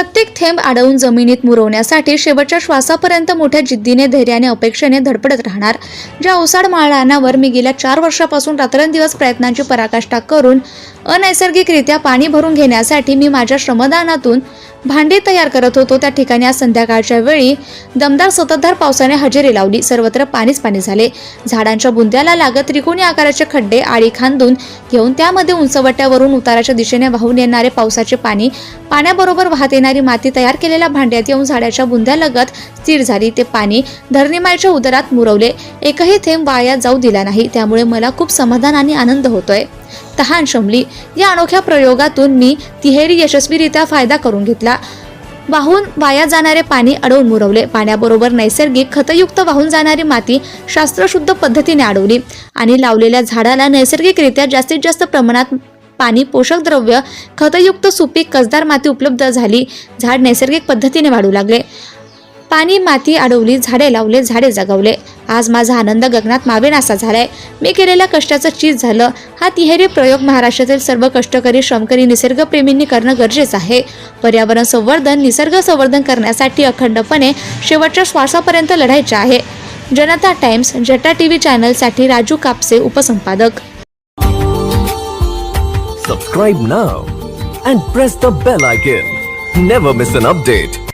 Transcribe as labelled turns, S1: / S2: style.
S1: प्रत्येक थेंब अडवून जमिनीत मुरवण्यासाठी शेवटच्या श्वासापर्यंत मोठ्या जिद्दीने धैर्याने अपेक्षेने धडपडत राहणार. ज्या ओसाड माळरानावर मी गेल्या चार वर्षापासून रात्रंदिवस प्रयत्नांची पराकाष्ठा करून अनैसर्गिकरित्या पाणी भरून घेण्यासाठी मी माझ्या श्रमदानातून भांडी तयार करत होतो. त्या ठिकाणी आज संध्याकाळच्या वेळी दमदार सततधार पावसाने हजेरी लावली. सर्वत्र पाणीच पाणी झाले. झाडांच्या बुंद्याला लागत त्रिकोणी आकाराचे खड्डे आळी खांदून घेऊन त्यामध्ये उंचवट्यावरून उताराच्या दिशेने वाहून येणारे पावसाचे पाणी पाण्याबरोबर वाहत येणारी माती तयार केलेल्या भांड्यात येऊन झाडाच्या बुंद्यालगत स्थिर झाली. ते पाणी धरणीमाळच्या उदरात मुरवले. एकही थेंब वाया जाऊ दिला नाही. त्यामुळे मला खूप समाधान आणि आनंद होतोय. तहान शमली या अनोख्या प्रयोगातून मी तिहेरी यशस्वीरित्या फायदा करून घेतला. वाहून वाया जाणारे पाणी अडवून मुरवले. पाण्याबरोबर नैसर्गिक खतयुक्त वाहून जाणारी माती शास्त्रशुद्ध पद्धतीने अडवली आणि लावलेल्या झाडाला नैसर्गिकरित्या जास्तीत जास्त प्रमाणात पाणी पोषक द्रव्य खतयुक्त सुपीक कसदार माती उपलब्ध झाली. झाड नैसर्गिक पद्धतीने वाढू लागले. पाणी माती अडवली झाडे लावले झाडे जगवले. आज माझा आनंद गगनात मावेनासा झालाय. मी केलेल्या कष्टाचं चीज झालं. हा तिहेरी प्रयोग महाराष्ट्रातील सर्व कष्टकरी श्रमकरी निसर्गप्रेमींनी करणं गरजेचं आहे. पर्यावरण संवर्धन निसर्ग संवर्धन करण्यासाठी अखंडपणे शेवटच्या श्वासापर्यंत लढायचे आहे. जनता टाइम्स जटा टी व्ही चॅनलसाठी Raju Kapse उपसंपादक.
S2: Subscribe now and press the bell icon never miss an update